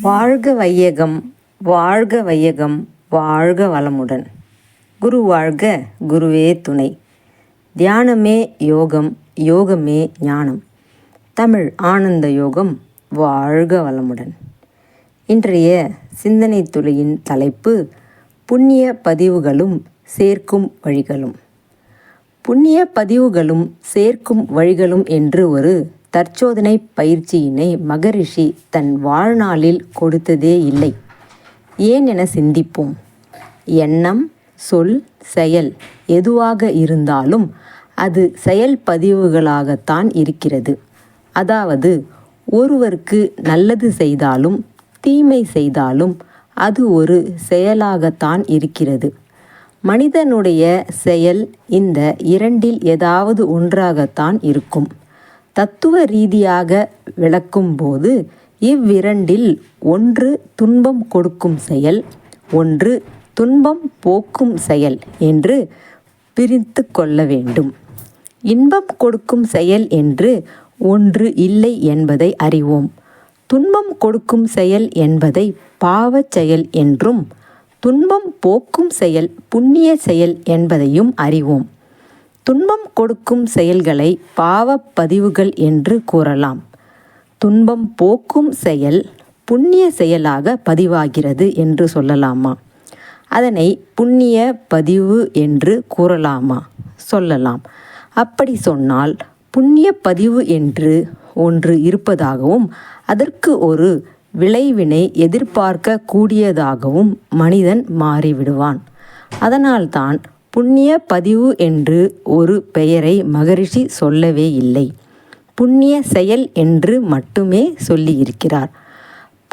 வாழ்க வையகம் வாழ்க வையகம் வாழ்க வளமுடன். குரு வாழ்க குருவே துணை. தியானமே யோகம் யோகமே ஞானம். தமிழ் ஆனந்த யோகம் வாழ்க வளமுடன். இன்றைய சிந்தனை துளியின் தலைப்பு புண்ணிய பதிவுகளும் சேர்க்கும் வழிகளும். புண்ணிய பதிவுகளும் சேர்க்கும் வழிகளும் என்று ஒரு தற்சோதனை பயிற்சியினை மகரிஷி தன் வாழ்நாளில் கொடுத்ததே இல்லை. ஏன் என சிந்திப்போம். எண்ணம் சொல் செயல் எதுவாக இருந்தாலும் அது செயல் பதிவுகளாகத்தான் இருக்கிறது. அதாவது ஒருவருக்கு நல்லது செய்தாலும் தீமை செய்தாலும் அது ஒரு செயலாகத்தான் இருக்கிறது. மனிதனுடைய செயல் இந்த இரண்டில் ஏதாவது ஒன்றாகத்தான் இருக்கும். தத்துவ ரீதியாக விளக்கும்போது இவ்விரண்டில் ஒன்று துன்பம் கொடுக்கும் செயல் ஒன்று துன்பம் போக்கும் செயல் என்று பிரித்து கொள்ள வேண்டும். இன்பம் கொடுக்கும் செயல் என்று ஒன்று இல்லை என்பதை அறிவோம். துன்பம் கொடுக்கும் செயல் என்பதை பாவச் செயல் என்றும் துன்பம் போக்கும் செயல் புண்ணிய செயல் என்பதையும் அறிவோம். துன்பம் கொடுக்கும் செயல்களை பாவப்பதிவுகள் என்று கூறலாம். துன்பம் போக்கும் செயல் புண்ணிய செயலாக பதிவாகிறது என்று சொல்லலாமா? அதனை புண்ணிய பதிவு என்று கூறலாமா? சொல்லலாம். அப்படி சொன்னால் புண்ணிய பதிவு என்று ஒன்று இருப்பதாகவும் அதற்கு ஒரு விளைவினை எதிர்பார்க்க கூடியதாகவும் மனிதன் மாறிவிடுவான். அதனால்தான் புண்ணிய பதிவு என்று ஒரு பெயரை மகரிஷி சொல்லவே இல்லை. புண்ணிய செயல் என்று மட்டுமே சொல்லியிருக்கிறார்.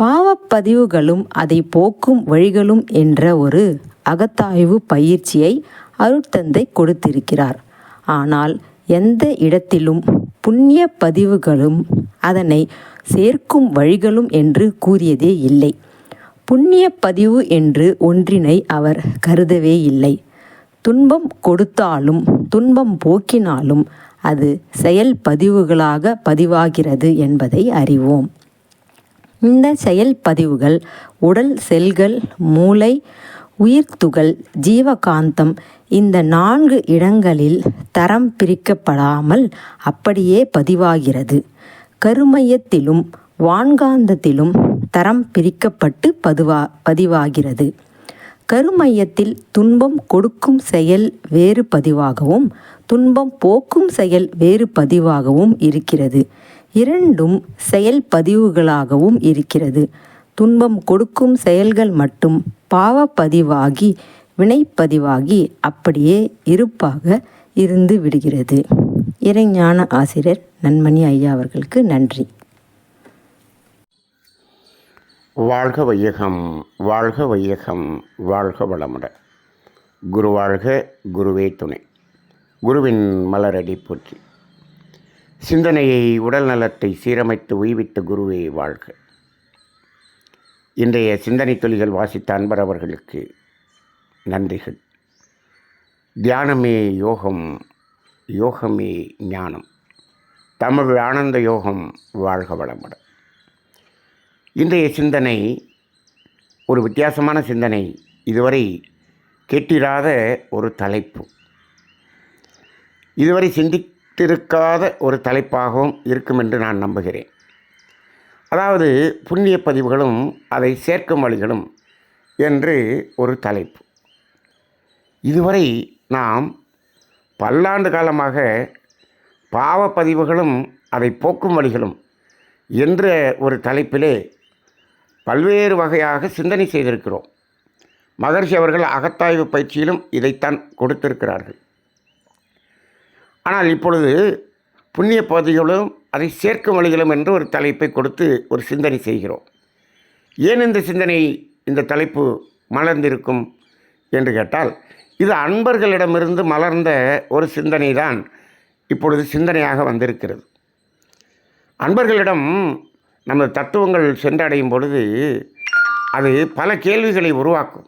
பாவப்பதிவுகளும் அதை போக்கும் வழிகளும் என்ற ஒரு அகத்தாய்வு பயிற்சியை அருட்தந்தை கொடுத்திருக்கிறார். ஆனால் எந்த இடத்திலும் புண்ணிய பதிவுகளும் அதனை சேர்க்கும் வழிகளும் என்று கூறியதே இல்லை. புண்ணிய பதிவு என்று ஒன்றினை அவர் கருதவே இல்லை. துன்பம் கொடுத்தாலும் துன்பம் போக்கினாலும் அது செயல் பதிவுகளாக பதிவாகிறது என்பதை அறிவோம். இந்த செயல் பதிவுகள் உடல் செல்கள் மூளை உயிர்த்துகள் ஜீவகாந்தம் இந்த நான்கு இடங்களில் தரம் பிரிக்கப்படாமல் அப்படியே பதிவாகிறது. கருமையத்திலும் வான்காந்தத்திலும் தரம் பிரிக்கப்பட்டு பதுவா பதிவாகிறது. கருமையத்தில் துன்பம் கொடுக்கும் செயல் வேறு பதிவாகவும் துன்பம் போக்கும் செயல் வேறு பதிவாகவும் இருக்கிறது. இரண்டும் செயல் பதிவுகளாகவும் இருக்கிறது. துன்பம் கொடுக்கும் செயல்கள் மட்டும் பாவ பதிவாகி வினைப்பதிவாகி அப்படியே இருப்பாக இருந்து விடுகிறது. இறைஞான ஆசிரியர் நன்மணி ஐயா அவர்களுக்கு நன்றி. வாழ்க வையகம் வாழ்க வையகம் வாழ்க வளமுடன் குரு வாழ்க குருவே துணை. குருவின் மலரடி போற்றி. சிந்தனையை உடல் நலத்தை சீரமைத்து உய்வித்த குருவே வாழ்க. இன்றைய சிந்தனை தொழில்கள் வாசித்த அன்பர் அவர்களுக்கு நன்றிகள். தியானமே யோகம் யோகமே ஞானம். தமிழ் ஆனந்த யோகம் வாழ்க வளமுடன் இன்றைய சிந்தனை ஒரு வித்தியாசமான சிந்தனை. இதுவரை கேட்டிராத ஒரு தலைப்பு. இதுவரை சிந்தித்திருக்காத ஒரு தலைப்பாகவும் இருக்கும் என்று நான் நம்புகிறேன். அதாவது புண்ணிய பதிவுகளும் அதை சேர்க்கும் வழிகளும் என்று ஒரு தலைப்பு. இதுவரை நாம் பல்லாண்டு காலமாக பாவப்பதிவுகளும் அதை போக்கும் வழிகளும் என்ற ஒரு தலைப்பிலே பல்வேறு வகையாக சிந்தனை செய்திருக்கிறோம். மகர்ஷி அவர்கள் அகத்தாய்வு பயிற்சியிலும் இதைத்தான் கொடுத்திருக்கிறார்கள். ஆனால் இப்பொழுது புண்ணிய பகுதிகளும் அதை சேர்க்கும் வழிகளும் என்று ஒரு தலைப்பை கொடுத்து ஒரு சிந்தனை செய்கிறோம். ஏன் இந்த சிந்தனை இந்த தலைப்பு மலர்ந்திருக்கும் என்று கேட்டால் இது அன்பர்களிடமிருந்து மலர்ந்த ஒரு சிந்தனை தான் இப்பொழுது சிந்தனையாக வந்திருக்கிறது. அன்பர்களிடம் நமது தத்துவங்கள் சென்றடையும் பொழுது அது பல கேள்விகளை உருவாக்கும்.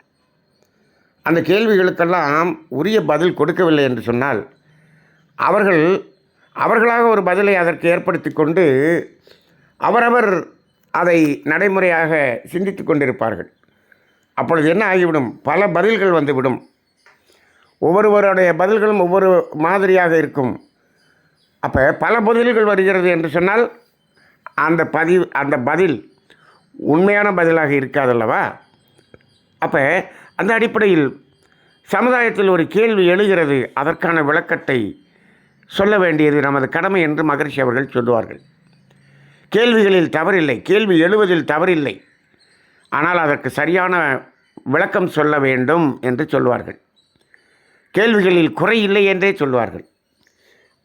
அந்த கேள்விகளுக்கெல்லாம் உரிய பதில் கொடுக்கவில்லை என்று சொன்னால் அவர்கள் அவர்களாக ஒரு பதிலை அதற்கு ஏற்படுத்தி கொண்டு அவரவர் அதை நடைமுறையாக சிந்தித்து கொண்டிருப்பார்கள். அப்பொழுது என்ன ஆகிவிடும்? பல பதில்கள் வந்துவிடும். ஒவ்வொருவருடைய பதில்களும் ஒவ்வொரு மாதிரியாக இருக்கும். அப்போ பல பதில்கள் வருகிறது என்று சொன்னால் அந்த பதிவு அந்த பதில் உண்மையான பதிலாக இருக்காதல்லவா? அப்போ அந்த அடிப்படையில் சமுதாயத்தில் ஒரு கேள்வி எழுகிறது. அதற்கான விளக்கத்தை சொல்ல வேண்டியது நமது கடமை என்று மகரிஷி அவர்கள் சொல்லுவார்கள் கேள்விகளில் தவறில்லை. கேள்வி எழுவதில் தவறில்லை. ஆனால் அதற்கு சரியான விளக்கம் சொல்ல வேண்டும் என்று சொல்வார்கள். கேள்விகளில் குறை இல்லை என்றே சொல்வார்கள்.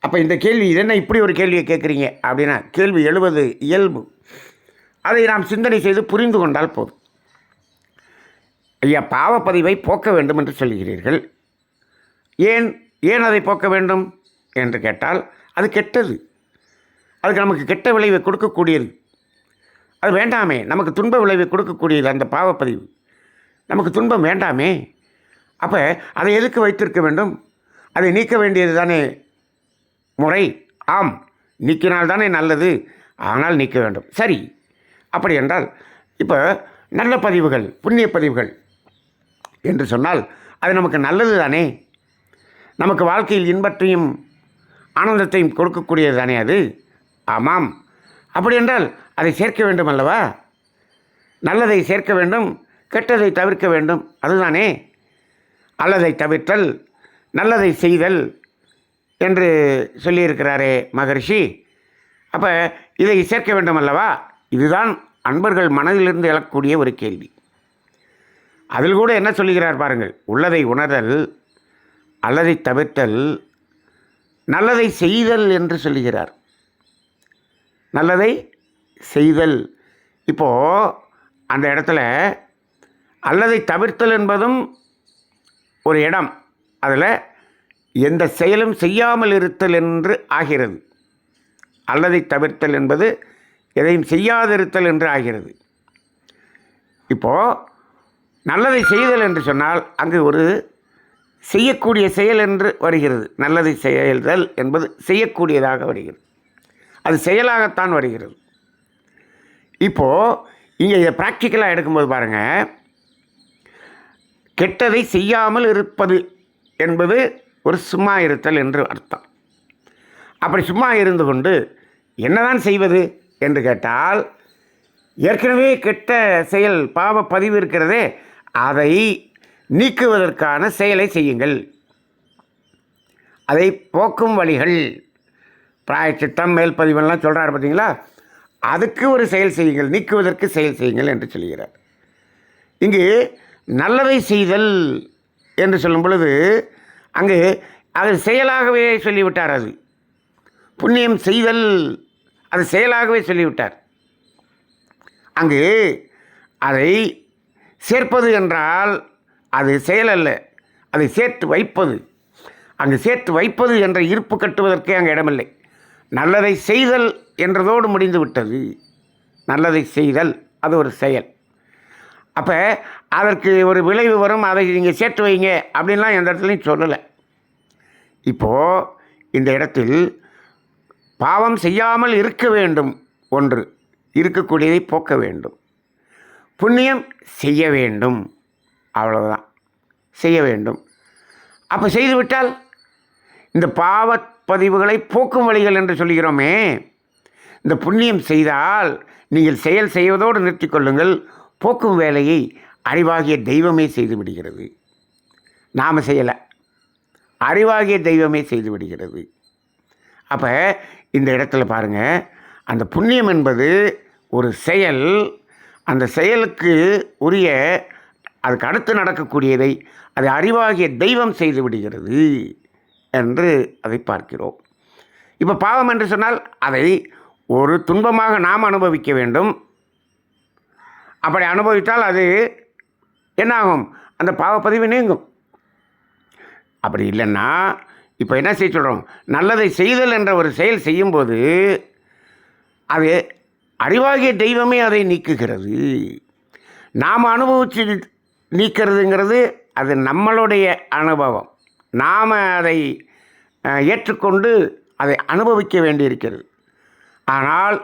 அப்போ இந்த கேள்வி இதென்ன இப்படி ஒரு கேள்வியை கேட்குறீங்க? அப்படின்னா கேள்வி எழுவது இயல்பு. அதை நாம் சிந்தனை செய்து புரிந்து கொண்டால் போதும். ஐயா பாவப்பதிவை போக்க வேண்டும் என்று சொல்கிறீர்கள் ஏன் ஏன் அதை போக்க வேண்டும் என்று கேட்டால் அது கெட்டது. அதுக்கு நமக்கு கெட்ட விளைவை கொடுக்கக்கூடியது. அது வேண்டாமே நமக்கு துன்ப விளைவை கொடுக்கக்கூடியது அந்த பாவப்பதிவு. நமக்கு துன்பம் வேண்டாமே. அப்போ அதை எதுக்கு வைத்திருக்க வேண்டும்? அதை நீக்க வேண்டியது தானே முறை ஆம் நீக்கினால்தானே நல்லது. ஆனால் நீக்க வேண்டும். சரி. அப்படி என்றால் இப்போ நல்ல பதிவுகள் புண்ணிய பதிவுகள் என்று சொன்னால் அது நமக்கு நல்லது தானே? நமக்கு வாழ்க்கையில் இன்பத்தையும் ஆனந்தத்தையும் கொடுக்கக்கூடியது தானே அது? ஆமாம். அப்படி என்றால் அதை சேர்க்க வேண்டும் அல்லவா? நல்லதை சேர்க்க வேண்டும் கெட்டதை தவிர்க்க வேண்டும் அதுதானே? அல்லதை தவிர்த்தல் நல்லதை செய்தல் என்று சொல்லியிருக்கிறாரே மகரிஷி. அப்போ இதை சேர்க்க வேண்டும் அல்லவா இதுதான் அன்பர்கள் மனதிலிருந்து எழக்கூடிய ஒரு கேள்வி. அதில் கூட என்ன சொல்லுகிறார் பாருங்கள். உள்ளதை உணர்தல் அல்லதை தவிர்த்தல் நல்லதை செய்தல் என்று சொல்லுகிறார். நல்லதை செய்தல். இப்போது அந்த இடத்துல அல்லதை தவிர்த்தல் என்பதும் ஒரு இடம். அதில் எந்த செயலும் செய்யாமல் இருத்தல் என்று ஆகிறது. அல்லதை தவிர்த்தல் என்பது எதையும் செய்யாதிருத்தல் என்று ஆகிறது. இப்போது நல்லதை செய்தல் என்று சொன்னால் அங்கு ஒரு செய்யக்கூடிய செயல் என்று வருகிறது. நல்லதை செயல்தல் என்பது செய்யக்கூடியதாக வருகிறது. அது செயலாகத்தான் வருகிறது. இப்போது இங்கே இதை ப்ராக்டிக்கலாக எடுக்கும்போது பாருங்கள் கெட்டதை செய்யாமல் இருப்பது என்பது ஒரு சும்மா இருத்தல் என்று அர்த்தம். அப்படி சும்மா இருந்து கொண்டு என்னதான் செய்வது என்று கேட்டால் ஏற்கனவே கெட்ட செயல் பாவ பதிவு இருக்கிறதே அதை நீக்குவதற்கான செயலை செய்யுங்கள். அதை போக்கும் வழிகள். பிராயச்சித்தம் மேல் பதிவெல்லாம் சொல்கிறார் பார்த்தீங்களா அதுக்கு ஒரு செயல் செய்யுங்கள் நீக்குவதற்கு செயல் செய்யுங்கள் என்று சொல்கிறார் இங்கு நல்லதை செய்தல் என்று சொல்லும் பொழுது அங்கு அது செயலாகவே சொல்லிவிட்டார் அது. புண்ணியம் செய்தல் அது செயலாகவே சொல்லிவிட்டார். அங்கு அதை சேர்ப்பது என்றால் அது செயல் அல்ல அதை சேர்த்து வைப்பது. அங்கு சேர்த்து வைப்பது என்ற இருப்பு கட்டுவதற்கே அங்கே இடமில்லை. நல்லதை செய்தல் என்றதோடு முடிந்து விட்டது நல்லதை செய்தல் அது ஒரு செயல். அப்போ அதற்கு ஒரு விளைவு வரும் அதை நீங்கள் சேர்த்து வைங்க அப்படின்லாம் எந்த இடத்துலையும் சொல்லலை. இப்போது இந்த இடத்தில் பாவம் செய்யாமல் இருக்க வேண்டும் ஒன்று இருக்கக்கூடியதை போக்க வேண்டும். புண்ணியம் செய்ய வேண்டும். அவ்வளவுதான். செய்ய வேண்டும். அப்போ செய்துவிட்டால் இந்த பாவப்பதிவுகளை போக்கும் வழிகள் என்று சொல்கிறோமே இந்த புண்ணியம் செய்தால் நீங்கள் செயல் செய்வதோடு நிறுத்திக் கொள்ளுங்கள். போக்கும் வேலையை அறிவாகிய தெய்வமே செய்து விடுகிறது. நாம் செய்யலை. அறிவாகிய தெய்வமே செய்து விடுகிறது. அப்போ இந்த இடத்துல பாருங்கள் அந்த புண்ணியம் என்பது ஒரு செயல். அந்த செயலுக்கு உரிய அதுக்கு அடுத்து நடக்கக்கூடியதை அதை அறிவாகிய தெய்வம் செய்து விடுகிறது என்று அதை பார்க்கிறோம். இப்போ பாவம் என்று சொன்னால் அதை ஒரு துன்பமாக நாம் அனுபவிக்க வேண்டும். அப்படி அனுபவித்தால் அது என்னாகும்? அந்த பாவப்பதிவு நீங்கும். அப்படி இல்லைன்னா இப்போ என்ன செய்ய சொல்கிறோம் நல்லதை செய்தல் என்ற ஒரு செயல் செய்யும்போது அது அறிவாகிய தெய்வமே அதை நீக்குகிறது. நாம் அனுபவித்து நீக்கிறதுங்கிறது அது நம்மளுடைய அனுபவம். நாம் அதை ஏற்றுக்கொண்டு அதை அனுபவிக்க வேண்டியிருக்கிறது. ஆனால்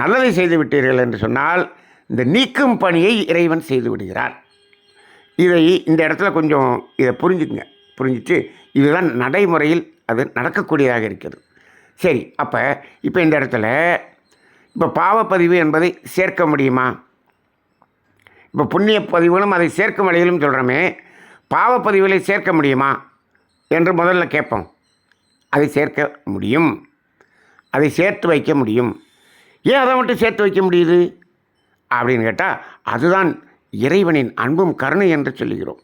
நல்லதை செய்து விட்டீர்கள் என்று சொன்னால் இந்த நீக்கும் பணியை இறைவன் செய்து விடுகிறார். இதை இந்த இடத்துல கொஞ்சம் இதை புரிஞ்சுக்குங்க. புரிஞ்சுட்டு இதுதான் நடைமுறையில் அது நடக்கக்கூடியதாக இருக்கிறது. சரி அப்போ இப்போ இந்த இடத்துல இப்போ பாவப்பதிவு என்பதை சேர்க்க முடியுமா? இப்போ புண்ணிய பதிவுகளும் அதை சேர்க்கும் வழிகளும் சொல்கிறோமே பாவப்பதிவுகளை சேர்க்க முடியுமா? என்று முதல்ல கேட்போம். அதை சேர்க்க முடியும். அதை சேர்த்து வைக்க முடியும். ஏன் அதை மட்டும் சேர்த்து வைக்க முடியுது? அப்படின்னு கேட்டால் அதுதான் இறைவனின் அன்பும் கருணை என்று சொல்லுகிறோம்.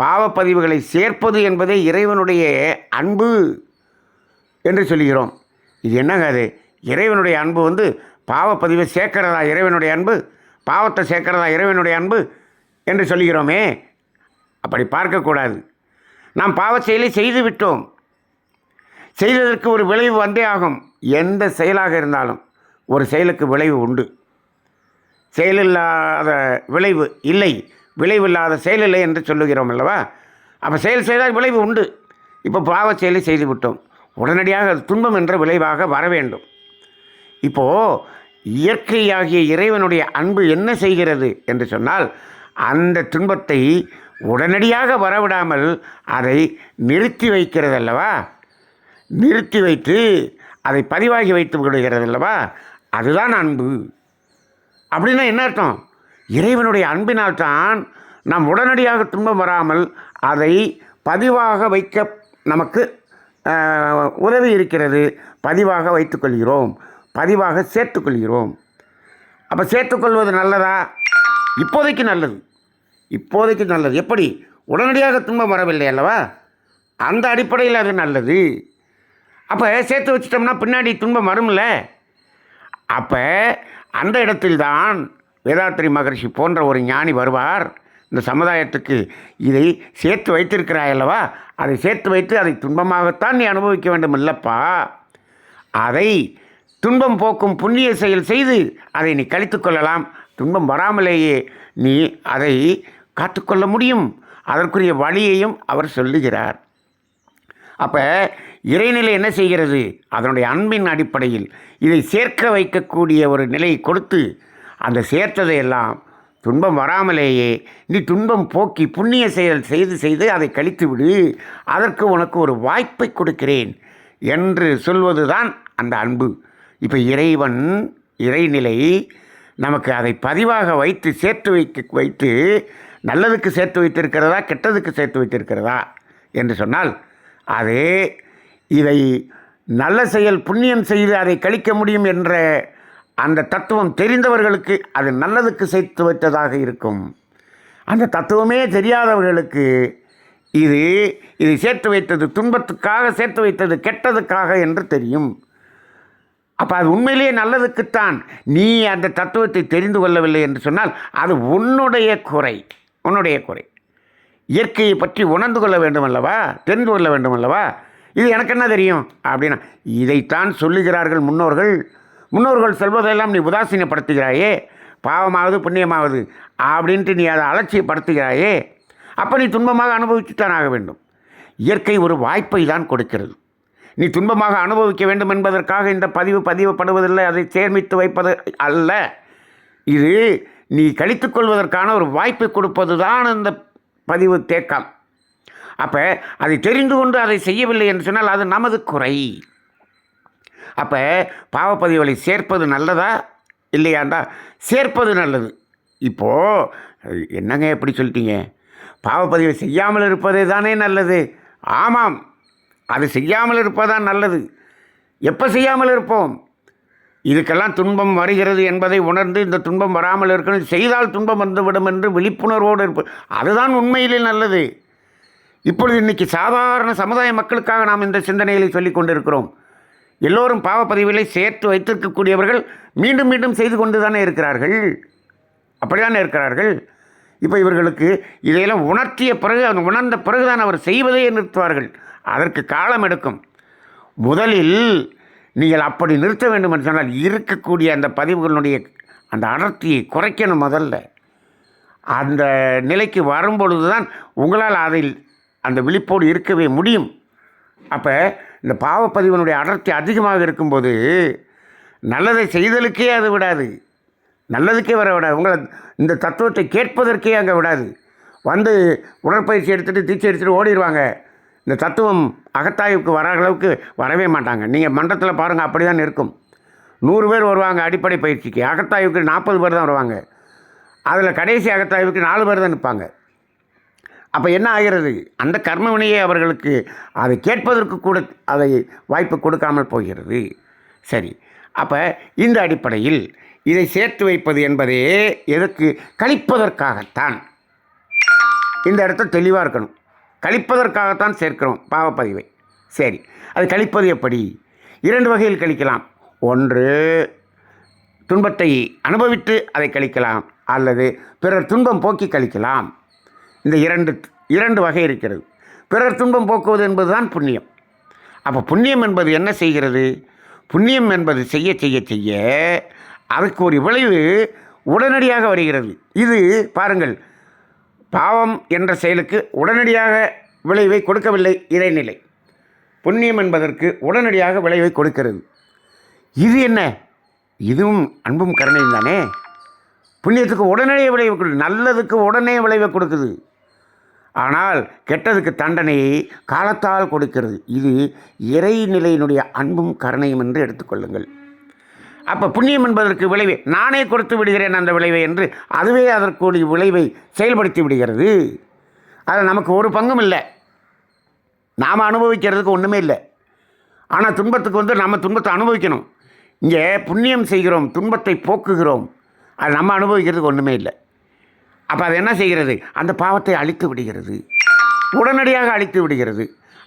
பாவப்பதிவுகளை சேர்ப்பது என்பதே இறைவனுடைய அன்பு என்று சொல்லுகிறோம். இது என்னங்க அது இறைவனுடைய அன்பு வந்து பாவப்பதிவை சேர்க்கிறதா இறைவனுடைய அன்பு? பாவத்தை சேர்க்கிறதா இறைவனுடைய அன்பு என்று சொல்லுகிறோமே. அப்படி பார்க்கக்கூடாது. நாம் பாவ செயலை செய்து விட்டோம். செய்ததற்கு ஒரு விளைவு வந்தே ஆகும். எந்த செயலாக இருந்தாலும் ஒரு செயலுக்கு விளைவு உண்டு. செயலில்லாத விளைவு இல்லை. விளைவில்லாத செயல் இல்லை என்று சொல்லுகிறோம் அல்லவா? அப்போ செயல் செய்தால் விளைவு உண்டு. இப்போ பாவ செயலை செய்து விட்டோம். உடனடியாக அது துன்பம் என்ற விளைவாக வர வேண்டும். இப்போது இயற்கையாகிய இறைவனுடைய அன்பு என்ன செய்கிறது என்று சொன்னால் அந்த துன்பத்தை உடனடியாக வரவிடாமல் அதை நிறுத்தி வைக்கிறது அல்லவா? நிறுத்தி வைத்து அதை பதிவாகி வைத்து விடுகிறது அல்லவா? அதுதான் அன்பு. அப்படின்னா என்ன அர்த்தம்? இறைவனுடைய அன்பினால் தான் நாம் உடனடியாக துன்பம் வராமல் அதை பதிவாக வைக்க நமக்கு உதவி இருக்கிறது. பதிவாக வைத்துக்கொள்கிறோம் பதிவாக சேர்த்துக்கொள்கிறோம் அப்போ சேர்த்துக்கொள்வது நல்லதா? இப்போதைக்கு நல்லது. இப்போதைக்கு நல்லது. எப்படி? உடனடியாக துன்பம் வரவில்லை அல்லவா? அந்த அடிப்படையில் அது நல்லது. அப்போ சேர்த்து வச்சிட்டோம்னா பின்னாடி துன்பம் வரும்ல? அப்போ அந்த இடத்தில்தான் வேதாத்திரி மகரிஷி போன்ற ஒரு ஞானி வருவார். இந்த சமுதாயத்துக்கு இதை சேர்த்து வைத்திருக்கிறாய் அல்லவா? அதை சேர்த்து வைத்து அதை துன்பமாகத்தான் நீ அனுபவிக்க வேண்டும் இல்லப்பா. அதை துன்பம் போக்கும் புண்ணிய செயல் செய்து அதை நீ கழித்து கொள்ளலாம். துன்பம் வராமலேயே நீ அதை காத்துக்கொள்ள முடியும். அதற்குரிய வழியையும் அவர் சொல்லுகிறார். அப்போ இறைநிலை என்ன செய்கிறது? அதனுடைய அன்பின் அடிப்படையில் இதை சேர்க்க வைக்கக்கூடிய ஒரு நிலையை கொடுத்து அந்த சேர்த்ததையெல்லாம் துன்பம் வராமலேயே நீ துன்பம் போக்கி புண்ணிய செயல் செய்து செய்து அதை கழித்து விடு. அதற்கு உனக்கு ஒரு வாய்ப்பை கொடுக்கிறேன் என்று சொல்வது தான் அந்த அன்பு. இப்போ இறைவன் இறைநிலை நமக்கு அதை பதிவாக வைத்து சேர்த்து வைக்க வைத்து நல்லதுக்கு சேர்த்து வைத்திருக்கிறதா கெட்டதுக்கு சேர்த்து வைத்திருக்கிறதா என்று சொன்னால் அது இதை நல்ல செயல் புண்ணியம் செய்து அதை கழிக்க முடியும் என்ற அந்த தத்துவம் தெரிந்தவர்களுக்கு அது நல்லதுக்கு சேர்த்து வைத்ததாக இருக்கும். அந்த தத்துவமே தெரியாதவர்களுக்கு இது இதை சேர்த்து வைத்தது துன்பத்துக்காக சேர்த்து வைத்தது கெட்டதுக்காக என்று தெரியும். அப்போ அது உண்மையிலேயே நல்லதுக்குத்தான். நீ அந்த தத்துவத்தை தெரிந்து கொள்ளவில்லை என்று சொன்னால் அது உன்னுடைய குறை உன்னுடைய குறை. இயற்கையை பற்றி உணர்ந்து கொள்ள வேண்டும் அல்லவா தெரிந்து கொள்ள வேண்டும் அல்லவா இது எனக்கு என்ன தெரியும்? அப்படின்னா இதைத்தான் சொல்லுகிறார்கள் முன்னோர்கள். முன்னோர்கள் சொல்வதெல்லாம் நீ உதாசீனப்படுத்துகிறாயே. பாவமாவது புண்ணியமாவது அப்படின்ட்டு நீ அதை அலட்சியப்படுத்துகிறாயே. அப்போ நீ துன்பமாக அனுபவித்துத்தான் ஆக வேண்டும். இயற்கை ஒரு வாய்ப்பை தான் கொடுக்கிறது. நீ துன்பமாக அனுபவிக்க வேண்டும் என்பதற்காக இந்த பதிவு பதிவுப்படுவதில்லை அதை சேமித்து வைப்பது அல்ல. இது நீ கழித்துக்கொள்வதற்கான ஒரு வாய்ப்பை கொடுப்பது தான் இந்த பதிவு தேக்கம். அப்போ அதை தெரிந்து கொண்டு அதை செய்யவில்லை என்று சொன்னால் அது நமது குறை. அப்போ பாவப்பதிவுகளை சேர்ப்பது நல்லதா? இல்லையாண்டா? சேர்ப்பது நல்லது. இப்போது என்னங்க எப்படி சொல்லிட்டீங்க? பாவப்பதிவை செய்யாமல் இருப்பதே தானே நல்லது. ஆமாம் அது செய்யாமல் இருப்பதான் நல்லது. எப்போ செய்யாமல் இருப்போம்? இதுக்கெல்லாம் துன்பம் வருகிறது என்பதை உணர்ந்து இந்த துன்பம் வராமல் இருக்கணும். செய்தால் துன்பம் வந்துவிடும் என்று விழிப்புணர்வோடு இருப்பது அதுதான் உண்மையிலே நல்லது. இப்பொழுது இன்றைக்கி சாதாரண சமுதாய மக்களுக்காக நாம் இந்த சிந்தனைகளை சொல்லிக் கொண்டிருக்கிறோம். எல்லோரும் பாவப்பதிவுகளை சேர்த்து வைத்திருக்கக்கூடியவர்கள் மீண்டும் மீண்டும் செய்து கொண்டு தானே இருக்கிறார்கள். அப்படித்தானே இருக்கிறார்கள். இப்போ இவர்களுக்கு இதையெல்லாம் உணர்த்திய பிறகு அந்த உணர்ந்த பிறகுதான் அவர் செய்வதையே நிறுத்துவார்கள். அதற்கு காலம் எடுக்கும். முதலில் நீங்கள் அப்படி நிறுத்த வேண்டும் என்று சொன்னால் இருக்கக்கூடிய அந்த பதிவுகளுடைய அந்த அடர்த்தியை குறைக்கணும் முதல்ல. அந்த நிலைக்கு வரும்பொழுது தான் உங்களால் அதில் அந்த விழிப்போடு இருக்கவே முடியும். அப்போ இந்த பாவப்பதிவனுடைய அடர்த்தி அதிகமாக இருக்கும்போது நல்லதை செய்தலுக்கே அது விடாது. நல்லதுக்கே வர விடாது. உங்களை இந்த தத்துவத்தை கேட்பதற்கே அங்கே விடாது. வந்து உடற்பயிற்சி எடுத்துகிட்டு தீச்சி எடுத்துகிட்டு ஓடிடுவாங்க இந்த தத்துவம் அகத்தாய்வுக்கு வர அளவுக்கு வரவே மாட்டாங்க. நீங்கள் மன்றத்தில் பாருங்கள் அப்படி தான் இருக்கும். நூறு பேர் வருவாங்க அடிப்படை பயிற்சிக்கு. அகத்தாய்வுக்கு நாற்பது பேர் தான் வருவாங்க. அதில் கடைசி அகத்தாய்வுக்கு நாலு பேர் தான் நிற்பாங்க. அப்போ என்ன ஆகிறது? அந்த கர்மவினையே அவர்களுக்கு அதை கேட்பதற்கு கூட அதை வாய்ப்பு கொடுக்காமல் போகிறது. சரி அப்போ இந்த அடிப்படையில் இதை சேர்த்து வைப்பது என்பதே எதற்கு? கழிப்பதற்காகத்தான். இந்த இடத்த தெளிவாக இருக்கணும். கழிப்பதற்காகத்தான் சேர்க்கிறோம் பாவப்பதிவை. சரி அது கழிப்பது எப்படி? இரண்டு வகையில் கழிக்கலாம். ஒன்று துன்பத்தை அனுபவித்து அதை கழிக்கலாம் அல்லது பிறர் துன்பம் போக்கி கழிக்கலாம். இந்த இரண்டு இரண்டு வகை இருக்கிறது. பிறர் துன்பம் போக்குவது என்பதுதான் புண்ணியம். அப்போ புண்ணியம் என்பது என்ன செய்கிறது? புண்ணியம் என்பது செய்ய செய்ய செய்ய அதுக்கு ஒரு விளைவு உடனடியாக வருகிறது. இது பாருங்கள் பாவம் என்ற செயலுக்கு உடனடியாக விளைவை கொடுக்கவில்லை இறைநிலை புண்ணியம் என்பதற்கு உடனடியாக விளைவை கொடுக்கிறது. இது என்ன? இதுவும் அன்பும் கருணையும் தானே? புண்ணியத்துக்கு உடனடியே விளைவை கொடுக்குது நல்லதுக்கு உடனே விளைவை கொடுக்குது. ஆனால் கெட்டதுக்கு தண்டனையை காலத்தால் கொடுக்கிறது. இது இறைநிலையினுடைய அன்பும் கருணையும் என்று எடுத்துக்கொள்ளுங்கள். அப்போ புண்ணியம் என்பதற்கு விளைவை நானே கொடுத்து விடுகிறேன் அந்த விளைவை என்று அதுவே அதற்குரிய விளைவை செயல்படுத்தி விடுகிறது. அது நமக்கு ஒரு பங்கும் இல்லை. நாம் அனுபவிக்கிறதுக்கு ஒன்றுமே இல்லை. ஆனால் துன்பத்துக்கு வந்து நம்ம துன்பத்தை அனுபவிக்கணும். இங்கே புண்ணியம் செய்கிறோம் துன்பத்தை போக்குகிறோம். அது நம்ம அனுபவிக்கிறதுக்கு ஒன்றுமே இல்லை. அப்போ அது என்ன செய்கிறது? அந்த பாவத்தை அழித்து விடுகிறது. உடனடியாக அழித்து விடுகிறது.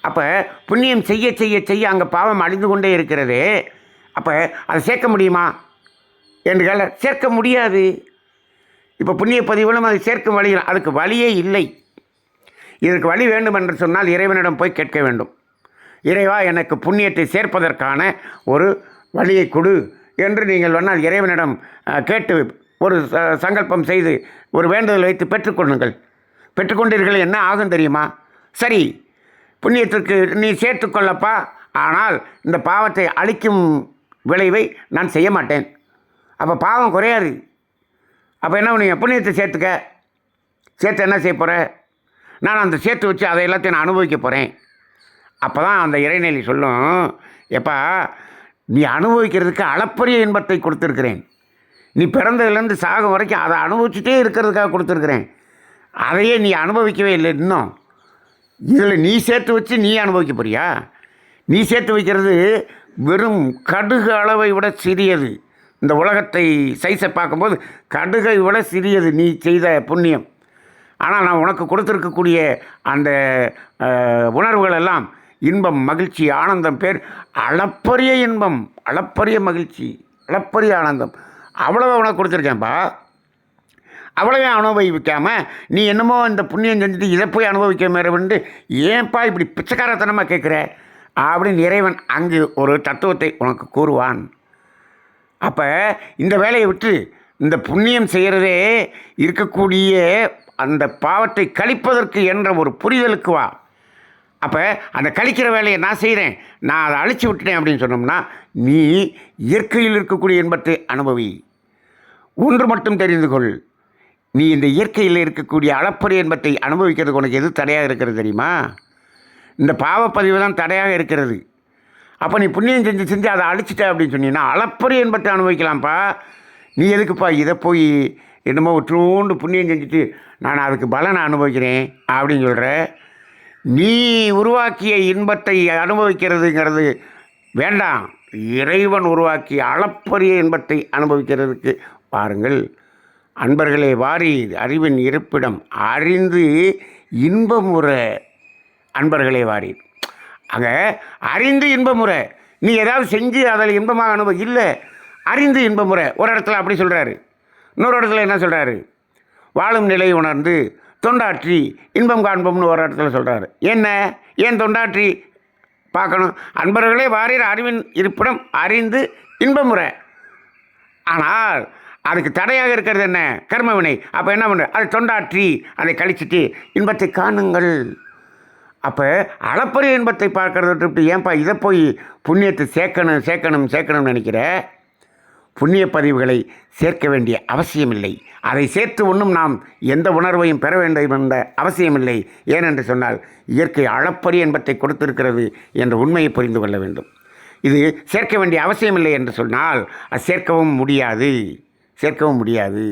அப்போ புண்ணியம் செய்ய செய்ய செய்ய அங்கே பாவம் அழிந்து கொண்டே இருக்கிறதே. அப்போ அதை சேர்க்க முடியுமா? என்று கேள சேர்க்க முடியாது. இப்போ புண்ணிய பதிவிலும் அதை சேர்க்கும் வழி அதுக்கு வழியே இல்லை. இதற்கு வழி வேண்டும் என்று சொன்னால் இறைவனிடம் போய் கேட்க வேண்டும். இறைவா எனக்கு புண்ணியத்தை சேர்ப்பதற்கான ஒரு வழியை கொடு என்று நீங்கள் வேணால் இறைவனிடம் கேட்டு ஒரு ச- சங்கல்பம் செய்து ஒரு வேண்டுதல் வைத்து பெற்றுக்கொள்ளுங்கள் பெற்றுக்கொண்டீர்கள் என்ன ஆகும் தெரியுமா? சரி புண்ணியத்திற்கு நீ சேர்த்துக்கொள்ளப்பா ஆனால் இந்த பாவத்தை அழிக்கும் விளைவை நான் செய்ய மாட்டேன். அப்போ பாவம் குறையாது. அப்போ என்ன நீ புண்ணியத்தை சேர்த்துக்க. சேர்த்து என்ன செய்ய போகிற நான் அந்த சேர்த்து வச்சு அதை எல்லாத்தையும் நான் அனுபவிக்க போகிறேன் அப்போ தான் அந்த இறைநிலை சொல்லும் எப்பா நீ அனுபவிக்கிறதுக்கு அளப்பரிய இன்பத்தை கொடுத்துருக்கிறேன். நீ பிறந்ததுலேருந்து சாக வரைக்கும் அதை அனுபவிச்சுட்டே இருக்கிறதுக்காக கொடுத்துருக்குறேன். அதையே நீ அனுபவிக்கவே இல்லை இன்னும். இதில் நீ சேர்த்து வச்சு நீ அனுபவிக்க போறியா? நீ சேர்த்து வைக்கிறது வெறும் கடுகு அளவை விட சிறியது. இந்த உலகத்தை சைஸை பார்க்கும்போது கடுகை விட சிறியது நீ செய்த புண்ணியம். ஆனால் நான் உனக்கு கொடுத்துருக்கக்கூடிய அந்த உணர்வுகள் எல்லாம் இன்பம் மகிழ்ச்சி ஆனந்தம் பேர் அளப்பரிய இன்பம் அளப்பரிய மகிழ்ச்சி அளப்பரிய ஆனந்தம். அவ்வளோ உனக்கு கொடுத்துருக்கேன்ப்பா அவ்வளவே அனுபவிக்காமல் நீ என்னமோ இந்த புண்ணியம் செஞ்சுட்டு இதை போய் அனுபவிக்க மேறவன்ட்டு ஏன்பா இப்படி பிச்சைக்காரத்தனமாக கேட்குற அப்படின்னு இறைவன் அங்கு ஒரு தத்துவத்தை உனக்கு கூறுவான். அப்போ இந்த வேலையை விட்டு இந்த புண்ணியம் செய்கிறதே இருக்கக்கூடிய அந்த பாவத்தை கழிப்பதற்கு என்ற ஒரு புரிதலுக்கு வா. அப்போ அந்த கழிக்கிற வேலையை நான் செய்கிறேன் நான் அதை அழிச்சு விட்டுட்டேன் அப்படின்னு சொன்னோம்னா நீ இயற்கையில் இருக்கக்கூடிய இன்பத்தை அனுபவி. ஒன்று மட்டும் தெரிந்து கொள். நீ இந்த இயற்கையில் இருக்கக்கூடிய அளப்பறை இன்பத்தை அனுபவிக்கிறதுக்கு உனக்கு எது தடையாக இருக்கிறது தெரியுமா? இந்த பாவப்பதிவு தான் தடையாக இருக்கிறது. அப்போ நீ புண்ணியம் செஞ்சு செஞ்சு அதை அழிச்சிட்ட அப்படின்னு சொன்னீங்கன்னா அளப்பறை என்பத்தை அனுபவிக்கலாம்ப்பா. நீ எதுக்குப்பா இதை போய் என்னமோ ஒற்றோண்டு புண்ணியம் செஞ்சுட்டு நான் அதுக்கு பலனை அனுபவிக்கிறேன் அப்படின்னு சொல்கிற நீ உருவாக்கிய இன்பத்தை அனுபவிக்கிறதுங்கிறது வேண்டாம். இறைவன் உருவாக்கிய அளப்பரிய இன்பத்தை அனுபவிக்கிறதுக்கு பாருங்கள். அன்பர்களே வாரி அறிவின் இருப்பிடம் அறிந்து இன்பமுறை. அன்பர்களே வாரி. அங்கே அறிந்து இன்பமுறை. நீ ஏதாவது செஞ்சு அதில் இன்பமாக அனுபவம் இல்லை. அறிந்து இன்பமுறை. ஒரு இடத்துல அப்படி சொல்கிறாரு இன்னொரு இடத்துல என்ன சொல்கிறாரு வாழும் நிலை உணர்ந்து தொண்டாற்றி இன்பம் காண்போம்னு ஒரு இடத்துல சொல்கிறாரு என்ன? ஏன் தொண்டாற்றி? பார்க்கணும். அன்பர்களே வாரியர் அறிவின் இருப்பிடம் அறிந்து இன்பமுறை. ஆனால் அதுக்கு தடையாக இருக்கிறது என்ன? கர்மவினை. அப்போ என்ன பண்ணுற அதை தொண்டாற்றி அதை கழிச்சிட்டு இன்பத்தை காணுங்கள். அப்போ அளப்பரிய இன்பத்தை பார்க்கறத விட்டு ஏன்பா இதை போய் புண்ணியத்தை சேர்க்கணும் சேர்க்கணும் சேர்க்கணும்னு நினைக்கிற? புண்ணிய பதிவுகளை சேர்க்க வேண்டிய அவசியமில்லை. அதை சேர்த்து ஒன்றும் நாம் எந்த உணர்வையும் பெற வேண்டும் என்ற அவசியமில்லை. ஏனென்று சொன்னால் இயற்கை அளப்பரிய இன்பத்தை கொடுத்திருக்கிறது என்ற உண்மையை புரிந்து கொள்ள வேண்டும். இது சேர்க்க வேண்டிய அவசியமில்லை என்று சொன்னால் அது சேர்க்கவும் முடியாது. சேர்க்கவும் முடியாது.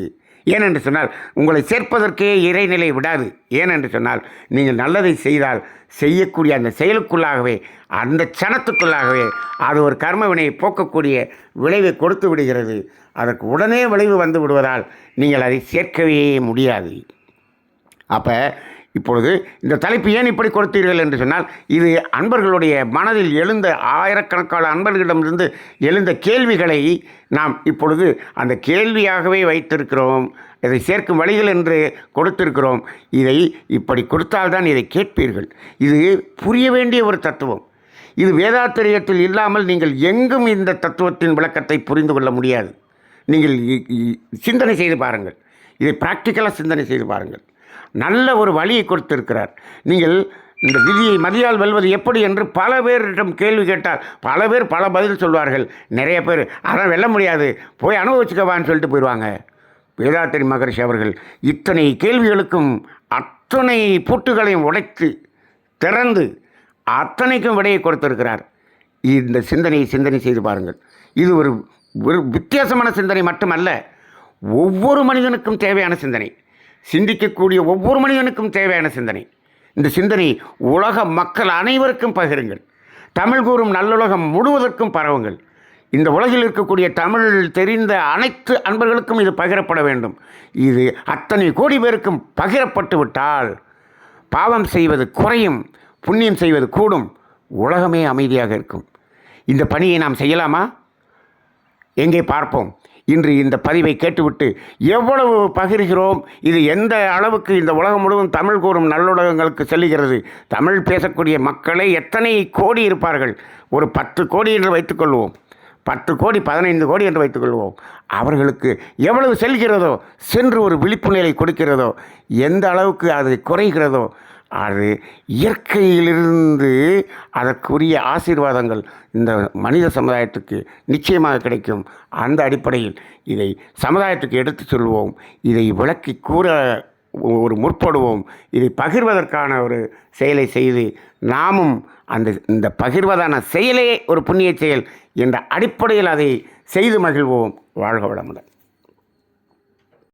ஏனென்று சொன்னால் உங்களை சேர்ப்பதற்கே இறைநிலை விடாது. ஏனென்று சொன்னால் நீங்கள் நல்லதை செய்தால் செய்யக்கூடிய அந்த செயலுக்குள்ளாகவே அந்த சனத்துக்குள்ளாகவே அது ஒரு கர்ம வினையை போக்கக்கூடிய விளைவை கொடுத்து விடுகிறது. அதற்கு உடனே விளைவு வந்து விடுவதால் நீங்கள் அதை சேர்க்கவே முடியாது. அப்போ இப்பொழுது இந்த தலைப்பு ஏன் இப்படி கொடுத்தீர்கள் என்று சொன்னால் இது அன்பர்களுடைய மனதில் எழுந்த ஆயிரக்கணக்கான அன்பர்களிடமிருந்து எழுந்த கேள்விகளை நாம் இப்பொழுது அந்த கேள்வியாகவே வைத்திருக்கிறோம். இதை சேர்க்கும் வழிகள் என்று கொடுத்திருக்கிறோம். இதை இப்படி கொடுத்தால்தான் இதை கேட்பீர்கள். இது புரிய வேண்டிய ஒரு தத்துவம். இது வேதாத்திரியத்தில் இல்லாமல் நீங்கள் எங்கும் இந்த தத்துவத்தின் விளக்கத்தை புரிந்து கொள்ள முடியாது. நீங்கள் சிந்தனை செய்து பாருங்கள். இதை ப்ராக்டிக்கலாக சிந்தனை செய்து பாருங்கள். நல்ல ஒரு வழியை கொடுத்திருக்கிறார். நீங்கள் இந்த விதியை மதியால் வெல்வது எப்படி என்று பல பேரிடம் கேள்வி கேட்டால் பல பேர் பல பதில் சொல்வார்கள். நிறைய பேர் அதான் வெல்ல முடியாது. போய் அனுபவிச்சுக்கவான்னு சொல்லிட்டு போயிடுவாங்க. வேதாத்திரி மகரிஷி அவர்கள் இத்தனை கேள்விகளுக்கும் அத்தனை பூட்டுகளையும் உடைத்து திறந்து அத்தனைக்கும் விடையை கொடுத்திருக்கிறார். இந்த சிந்தனையை சிந்தனை செய்து பாருங்கள். இது ஒரு ஒரு வித்தியாசமான சிந்தனை மட்டுமல்ல ஒவ்வொரு மனிதனுக்கும் தேவையான சிந்தனை. சிந்திக்கக்கூடிய ஒவ்வொரு மனிதனுக்கும் தேவையான சிந்தனை. இந்த சிந்தனை உலக மக்கள் அனைவருக்கும் பகிருங்கள். தமிழ் கூறும் நல்லுலகம் முழுவதற்கும் பரவுங்கள். இந்த உலகில் இருக்கக்கூடிய தமிழ் தெரிந்த அனைத்து அன்பர்களுக்கும் இது பகிரப்பட வேண்டும். இது அத்தனை கோடி பேருக்கும் பகிரப்பட்டு விட்டால் பாவம் செய்வது குறையும் புண்ணியம் செய்வது கூடும் உலகமே அமைதியாக இருக்கும். இந்த பணியை நாம் செய்யலாமா? எங்கே பார்ப்போம். இன்று இந்த பதிவை கேட்டுவிட்டு எவ்வளவு பகிர்கிறோம் இது எந்த அளவுக்கு இந்த உலகம் முழுவதும் தமிழ் கூறும் நல்லுலகங்களுக்கு செல்லுகிறது. தமிழ் பேசக்கூடிய மக்களை எத்தனை கோடி இருப்பார்கள்? ஒரு பத்து கோடி என்று வைத்துக்கொள்வோம் பத்து கோடி பதினைந்து கோடி என்று வைத்துக்கொள்வோம் அவர்களுக்கு எவ்வளவு செல்கிறதோ சென்று ஒரு விழிப்புணர்வை கொடுக்கிறதோ எந்த அளவுக்கு அது குறைகிறதோ அது இயற்கையிலிருந்து அதற்குரிய ஆசீர்வாதங்கள் இந்த மனித சமுதாயத்துக்கு நிச்சயமாக கிடைக்கும். அந்த அடிப்படையில் இதை சமுதாயத்துக்கு எடுத்து சொல்வோம். இதை விளக்கி கூற ஒரு முற்படுவோம். இதை பகிர்வதற்கான ஒரு செயலை செய்து நாமும் அந்த இந்த பகிர்வதான செயலே ஒரு புண்ணிய செயல் என்ற அடிப்படையில் அதை செய்து மகிழ்வோம். வாழ்க வளமுடன்.